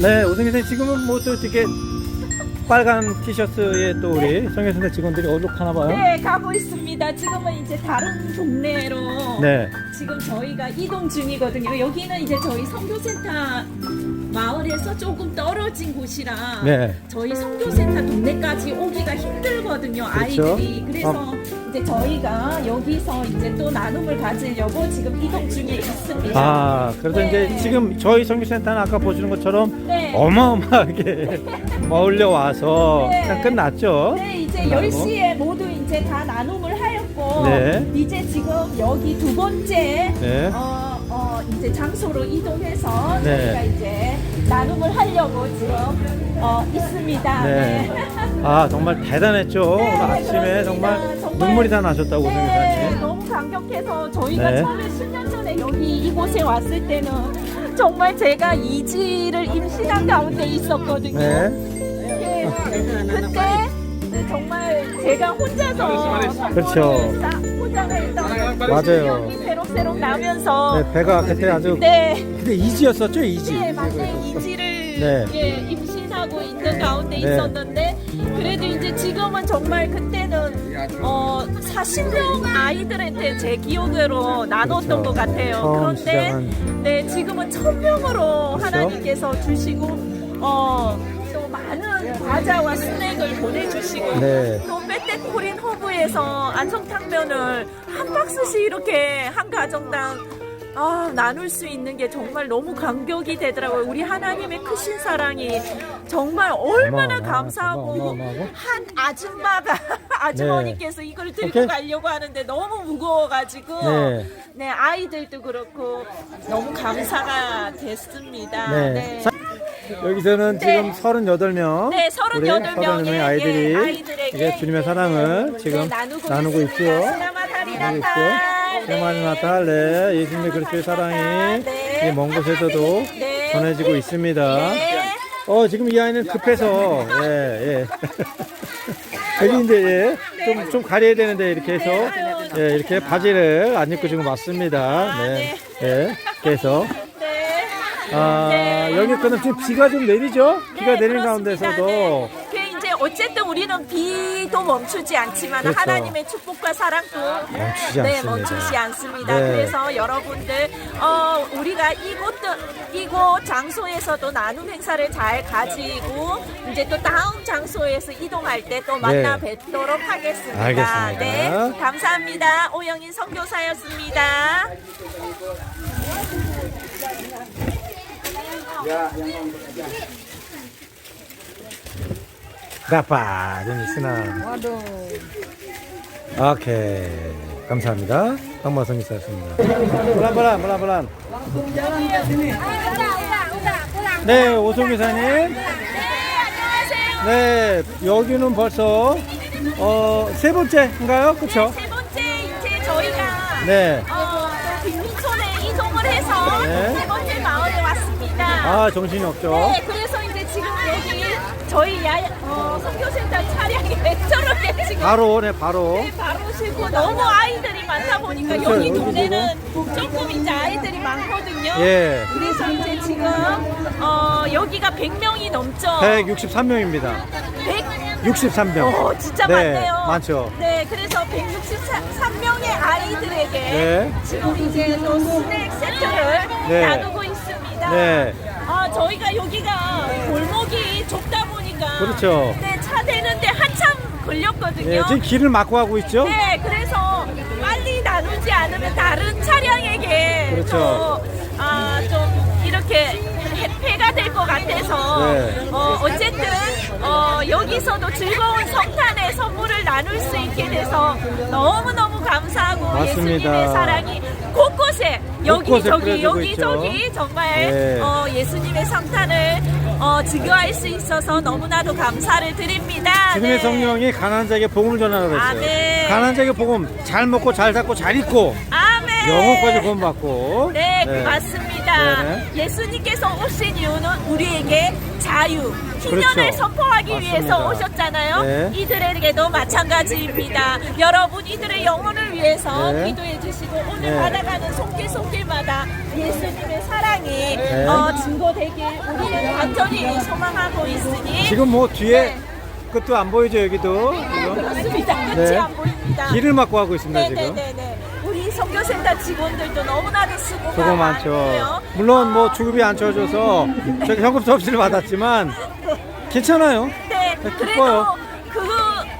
네, 오승희 선생 지금은 뭐 또 이렇게 빨간 티셔츠에 또 우리 성현 선생 직원들이 가나 봐요? 네, 가고 있습니다. 지금은 이제 다른 동네로 네. 지금 저희가 이동 중이거든요. 여기는 이제 저희 선교센터 마을에서 조금 떨어진 곳이라 네. 저희 선교센터 동네까지 오기가 힘들거든요. 그렇죠. 아이들이. 그래서 이제 저희가 여기서 이제 또 나눔을 가지려고 지금 이동 중에 있습니다. 아, 그래서 네. 이제 지금 저희 성규센터는 아까 보시는 것처럼 네. 어마어마하게 몰려 와서 네. 그냥 끝났죠. 네, 이제 나눔. 10시에 모두 이제 다 나눔을 하였고 네. 이제 지금 여기 두 번째 네. 어, 어, 이제 장소로 이동해서 네. 저희가 이제 나눔을 하려고 지금 어, 있습니다. 네. 아, 정말 대단했죠. 네, 오늘 아침에. 정말, 정말- 눈물이 다 나셨다고 네, 선생님. 너무 감격해서 저희가 네. 처음에 10년 전에 여기 이곳에 왔을 때는 정말 제가 이지를 임신한 가운데 있었거든요. 네. 예, 그때 네, 정말 제가 혼자서 그렇죠. 포장을 했던 맞아요. 새록새록 나면서 네, 배가 그때 아주 네, 그때 이지였었죠, 이지. 네, 맞아요. 이지를 네. 예, 임신하고 있는 가운데 네. 있었는데 그래도 이제 지금은 정말 그때는 어 40명 아이들한테 제 기억으로 나눴던 그렇죠. 것 같아요. 처음 그런데 시작은 네 지금은 천 명으로 그렇죠. 하나님께서 주시고 많은 과자와 스낵을 보내주시고 네. 또 빼떼코린 허브에서 안성탕면을 한 박스씩 이렇게 한 가정당 아, 나눌 수 있는 게 정말 너무 감격이 되더라고요. 우리 하나님의 크신 사랑이 정말 얼마나 어마어마, 감사하고 어마어마하고. 한 아줌마가 아주머니께서 이걸 들고 오케이. 가려고 하는데 너무 무거워가지고 네. 네. 아이들도 그렇고 너무 감사가 됐습니다. 네. 네. 사- 여기서는 네. 지금 38명. 네, 38 명의 아이들이 예, 이게 주님의 사랑을 네, 지금 나누고. 스나마 나누고 다리나탈. 있죠. 세마리 나탈, 네. 예수님의 그리스도의 사랑이 네. 이먼 곳에서도 네. 전해지고 있습니다. 네. 어, 지금 이 아이는 급해서, 예, 예. 여기 이제, 예, 좀, 좀 가려야 되는데, 이렇게 해서, 예, 이렇게 바지를 안 입고 지금 왔습니다. 네. 예, 그래서. 네. 아, 네. 여기 거는 지금 비가 좀 내리죠? 비가 네, 내리는 그렇습니다. 가운데서도. 네. 그 이제 어쨌든 우리는 비도 멈추지 않지만 그렇죠. 하나님의 축복과 사랑도 멈추지 네, 않습니다. 멈추지 않습니다. 네. 그래서 여러분들 어, 우리가 이곳도 이곳 장소에서도 나눔 행사를 잘 가지고 이제 또 다음 장소에서 이동할 때 또 만나 네. 뵙도록 하겠습니다. 알겠습니다. 네, 감사합니다. 오영인 선교사였습니다. Dapat ini senang. Waduh. Oke, 감사합니다. Langsung jalan ke sini. 네, 오송 기사님. 네, 여기는 벌써 어, 세 번째인가요? 그렇죠? 세 번째 이제 저희가 네. 어, 빈민촌에 이동을 해서 네. 세 번째. 아, 정신이 없죠. 네, 그래서 이제 지금 여기 저희 야, 어, 선교센터 차량이 저렇게 지금 바로 네, 바로. 네, 바로 싣고 너무 아이들이 많다 보니까 그렇죠, 여기 여기 동네는 조금 이제 아이들이 많거든요. 예. 그래서 이제 지금 어, 여기가 100명이 넘죠. 163명입니다. 100 63명. 오, 진짜 네, 많네요. 많죠. 네, 그래서 163명의 아이들에게 네. 지금 이제 또 스낵 세트를 네. 나누고 있습니다. 네. 아, 저희가 여기가 골목이 좁다 보니까 그렇죠. 네, 차 대는데 한참 걸렸거든요. 예, 지금 길을 막고 가고 있죠? 네, 그래서 빨리 나누지 않으면 다른 차량에게 그렇죠. 또, 아, 좀 이렇게 해패가 될 것 같아서 네. 어, 어쨌든 어, 여기서도 즐거운 성탄의 선물을 나눌 수 있게 돼서 너무너무 감사하고 맞습니다. 예수님의 사랑이 곳곳에 여기 곳곳에 저기 뿌려지고 여기 있죠. 저기 정말 네. 어, 예수님의 성탄을 어, 증거할 수 있어서 너무나도 감사를 드립니다. 주님의 네. 성령이 가난한 자에게 복음을 전하라고 했어요. 아멘. 가난한 자에게 복음 잘 먹고 잘 살고 잘 입고 아멘. 영혼까지 구원받고. 네, 맞습니다. 네네. 예수님께서 오신 이유는 우리에게 자유, 희년을 그렇죠. 선포하기 맞습니다. 위해서 오셨잖아요. 네. 이들에게도 마찬가지입니다. 여러분, 이들의 영혼을 위해서 네. 기도해 주시고 오늘 네. 받아가는 손길 손길마다 예수님의 사랑이 네. 어, 증거되길 우리는 완전히 소망하고 있으니 지금 뭐 뒤에 네. 끝도 안 보이죠, 여기도. 지금? 맞습니다. 끝이 네. 안 보입니다. 길을 막고 하고 있습니다, 지금. 네 네네네. 우리 선교센터 직원들도 너무나도 수고가 수고 많죠. 많고요. 물론 뭐 주급이 안 쳐줘서 저희 현금 서비스를 받았지만 괜찮아요. 네, 네, 그래도 기뻐요. 그,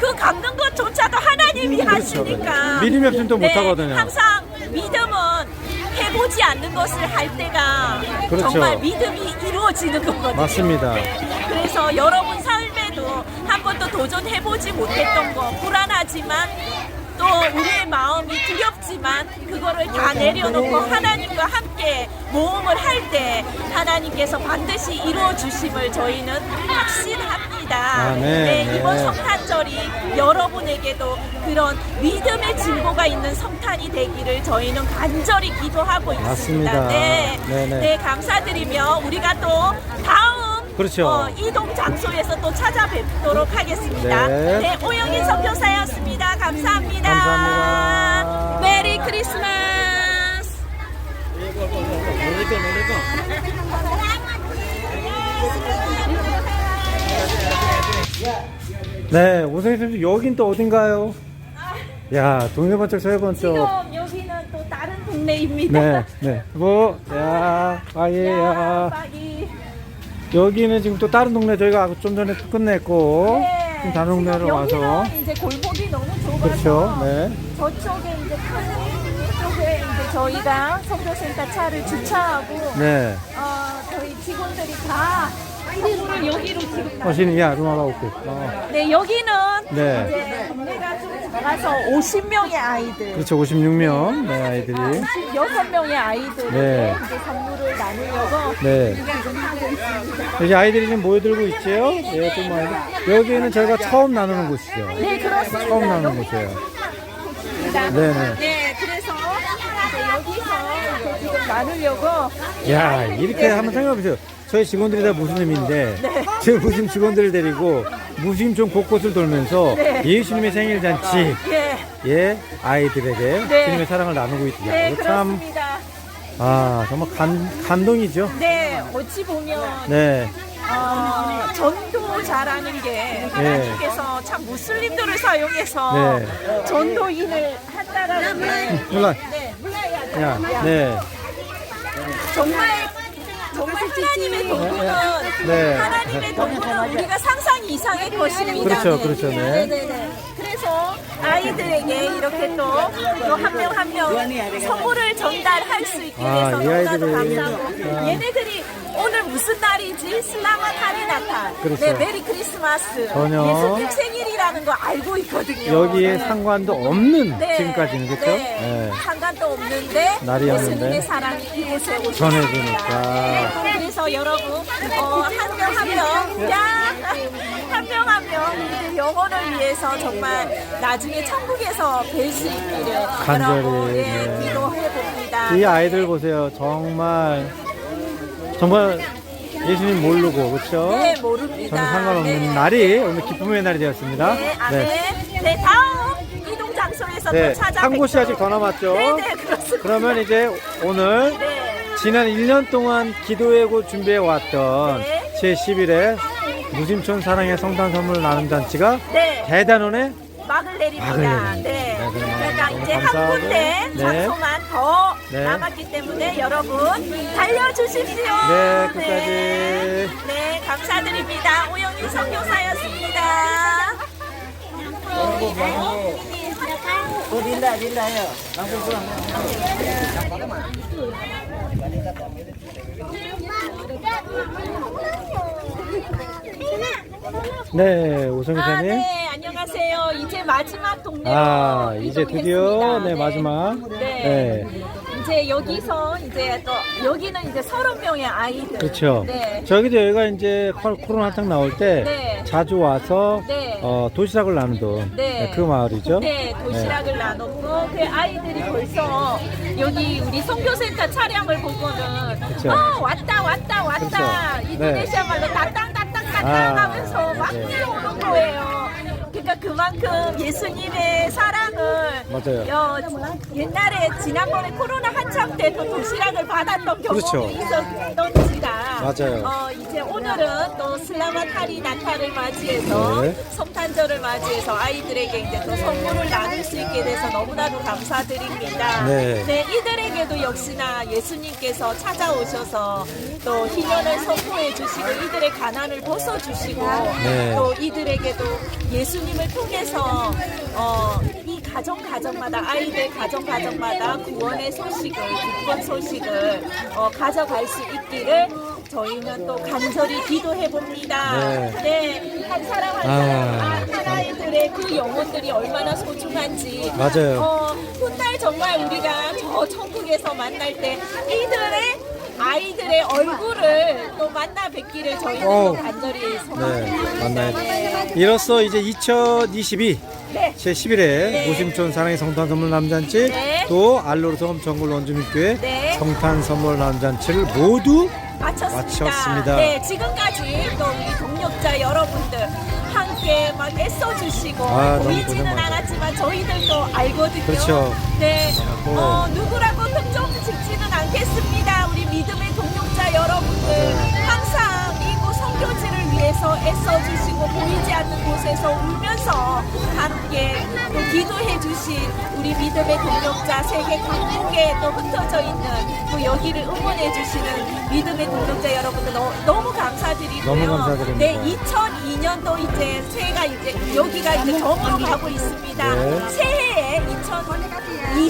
그 갚는 것조차도 하나님이 하시니까. 믿음이 없으면 또 네, 못하거든요. 항상 믿음은 해보지 않는 것을 할 때가 그렇죠. 정말 믿음이 이루어지는 거거든요. 맞습니다. 네, 그래서 여러분 삶에도 한 번도 도전해보지 못했던 거 불안하지만 또 우리의 마음이 두렵지만 그거를 다 내려놓고 하나님과 함께 모험을 할 때 하나님께서 반드시 이루어 주심을 저희는 확신합니다. 아, 네, 네. 이번 성탄절이 여러분에게도 그런 믿음의 증거가 있는 성탄이 되기를 저희는 간절히 기도하고 있습니다. 맞습니다. 네, 네, 네. 네, 감사드리며 우리가 또 다음 그렇죠. 어, 이동 장소에서 또 찾아뵙도록 하겠습니다. 네. 네, 오영인 선교사였습니다. 감사합니다. 감사합니다. 메리 크리스마스. 네, 선수 여긴 또 어딘가요? 야, 동네 번쩍 서해 번쩍. 지금 여기는 또 다른 동네입니다. 네, 네. 뭐, 야, 야, 아예야. 빠기. 여기는 지금 또 다른 동네 저희가 좀 전에 끝냈고, 네. 지금 다른 동네로 지금 여기는 와서. 이제 골목이 너무 그렇죠, 네. 저쪽에 이제 큰 쪽에 이제 저희가 선교센터 차를 주차하고 네. 어, 저희 직원들이 다 선물을 여기로 지금 나. 어신이, 야, 루마가 올게. 어. 네 여기는 네. 이제 동네가 좀 작아서 50명의 아이들. 그렇죠, 56명. 네, 아이들이. 56명의 아이들 네. 이제 선물을 나누려고 네. 여기 아이들이 지금 모여들고 있죠? 예, 좀 아이들. 여기는 저희가 처음 나누는 곳이죠. 네 그렇습니다. 처음 나누는 곳이에요. 좋습니다. 네네. 네 그래서 이제 여기서 이제 지금 나누려고 야, 이렇게 한번 생각해보세요. 저희 직원들이 다 무슬림인데, 네. 저희 무슬림 직원들을 데리고 무슬림촌 곳곳을 돌면서 네. 예수님의 생일 잔치, 예. 예, 아이들에게 네. 주님의 사랑을 나누고 있다. 네 이거 참, 그렇습니다. 아, 정말 간, 감동이죠. 네 어찌 보면 네, 어, 전도 잘하는 게 하나님께서 참 무슬림들을 사용해서 네. 전도인을 한다라는 게 몰라. 네, 야, 네, 정말 정말 하나님의 도구는 네. 하나님의 도구는 우리가 상상 이상의 것입니다. 그렇죠, 그렇죠, 네. 네 네 네. 아이들에게 이렇게 또 한 명 한 명 선물을 전달할 수 있게 아, 돼서 이 너무나도 아이들이, 감사하고 아. 얘네들이 오늘 무슨 날이지? 슬라만 하리나탄. 그렇죠. 네, 메리 크리스마스. 전혀. 예수님 생일이라는 거 알고 있거든요. 여기에 네. 상관도 없는 네. 지금까지는, 그렇죠? 네. 네. 상관도 없는데 날이 없는데. 예수님의 사랑이 이곳에 오셨습니다. 전해주니까. 네, 그래서 여러분 어, 한명 한 명, 야, 한 명 한 명 영혼을 위해서 정말 나중에 천국에서 뵐 수 있기를 간절히, 여러분 예, 네. 기도해 봅니다. 이 아이들 보세요. 정말, 정말 예수님 모르고, 그렇죠? 네, 모릅니다. 저는 상관없는 네. 날이 오늘 기쁨의 날이 되었습니다. 네, 아멘. 네. 다음 이동 장소에서 네, 또 찾아 한 곳이 아직 더 남았죠. 네, 네, 그렇습니다. 그러면 이제 오늘 네. 지난 1년 동안 기도회고 준비해 왔던 네. 제11회 무심촌 사랑의 성탄 선물 나눔 잔치가 네. 대단원에 막을 내립니다. 막을 내립니다. 네. 네, 그러면 그러니까 너무 이제 한 감사하고, 군데 네. 장소만 더 네. 남았기 때문에 여러분 달려주십시오. 네, 끝까지. 네, 네, 감사드립니다. 오영희 선교사였습니다. 네 오성 아, 기사님 네, 안녕하세요. 이제 마지막 동네로 아 이제 드디어 이동했습니다. 네 마지막 네. 네 이제 여기서 이제 또 여기는 이제 서른 명의 아이들. 그렇죠. 네. 저기도 여기가 이제 코- 코로나 한창 나올 때 네. 자주 와서 네. 어, 도시락을 나누던 네. 네, 그 마을이죠. 네, 도시락을 나눴고 그 아이들이 벌써 여기 우리 선교센터 차량을 보고는 그쵸. 어 왔다 왔다 왔다 그렇죠. 인도네시아 말로 따땅 따땅 아, 막 네. 뛰어오는 거예요. 그러니까 그만큼 예수님의 사랑을 맞아요. 여, 옛날에 지난번에 코로나 한참 때도 도시락을 받았던 경험이 그렇죠. 있었던지라 맞아요. 어, 오늘은 또 슬라바타리 나타를 맞이해서 네. 성탄절을 맞이해서 아이들에게 이제 또 선물을 나눌 수 있게 돼서 너무나도 감사드립니다. 네. 이들에게도 역시나 예수님께서 찾아오셔서 또 희년을 선포해 주시고 이들의 가난을 벗어 주시고 네. 또 이들에게도 예수님을 통해서 어, 이 가정 가정마다 아이들 가정 가정마다 구원의 소식을 기쁜 소식을 어, 가져갈 수 있기를 저희는 또 간절히 기도해 봅니다. 네. 네, 한 사람 한 아, 사람 한 하나들의 그 영혼들이 얼마나 소중한지 맞아요. 어, 훗날 정말 우리가 저 천국에서 만날 때 이들의 아이들의 얼굴을 또 만나 뵙기를 저희는 또 어우. 간절히 네, 소망합니다. 만나야 네. 이로써 이제 2022 네. 제 11회 네. 무심촌 사랑의 성탄 선물 남잔치 네. 또 알로르섬 정글 원주민교회 네. 성탄 선물 남잔치를 모두 마쳤습니다. 마쳤습니다. 네, 지금까지 또 우리 동력자 여러분들 함께 막 애써주시고 아, 너무 보이지는 고생. 않았지만 저희들도 알거든요. 그렇죠. 네, 어. 어, 누구라고 특정 짓지는 않겠습니다. 우리 믿음의 위해서 애써주시고 보이지 않는 곳에서 울면서 함께 또 기도해 주신 우리 믿음의 동력자 세계 각국에 또 흩어져 있는 또 여기를 응원해 주시는 믿음의 동력자 여러분들 너무, 너무 감사드리고요. 너무 감사드립니다. 네, 2002년도 이제 새해가 이제 여기가 이제 점으로 가고 있습니다. 네. 새해에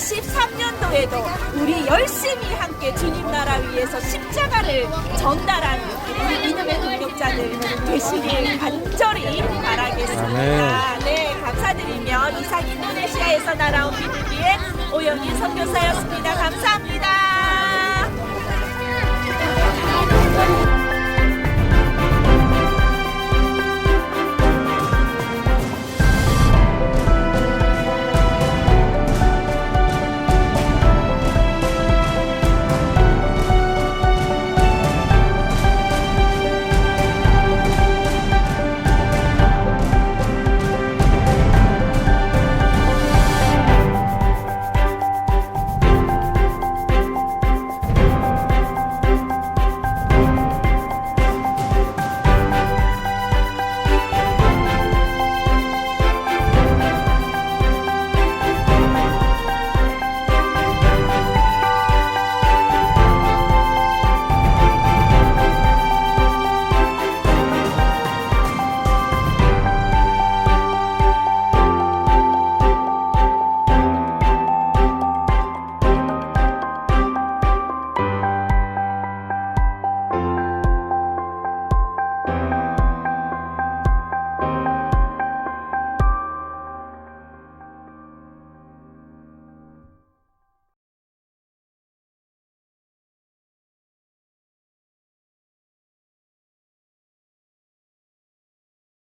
2023년도에도 우리 열심히 함께 주님 나라 위해서 십자가를 전달한 우리 믿음의 동력자들 되시길 간절히 바라겠습니다. 네, 감사드리며 이상 인도네시아에서 날아온 비둘기의 오영희 선교사였습니다. 감사합니다.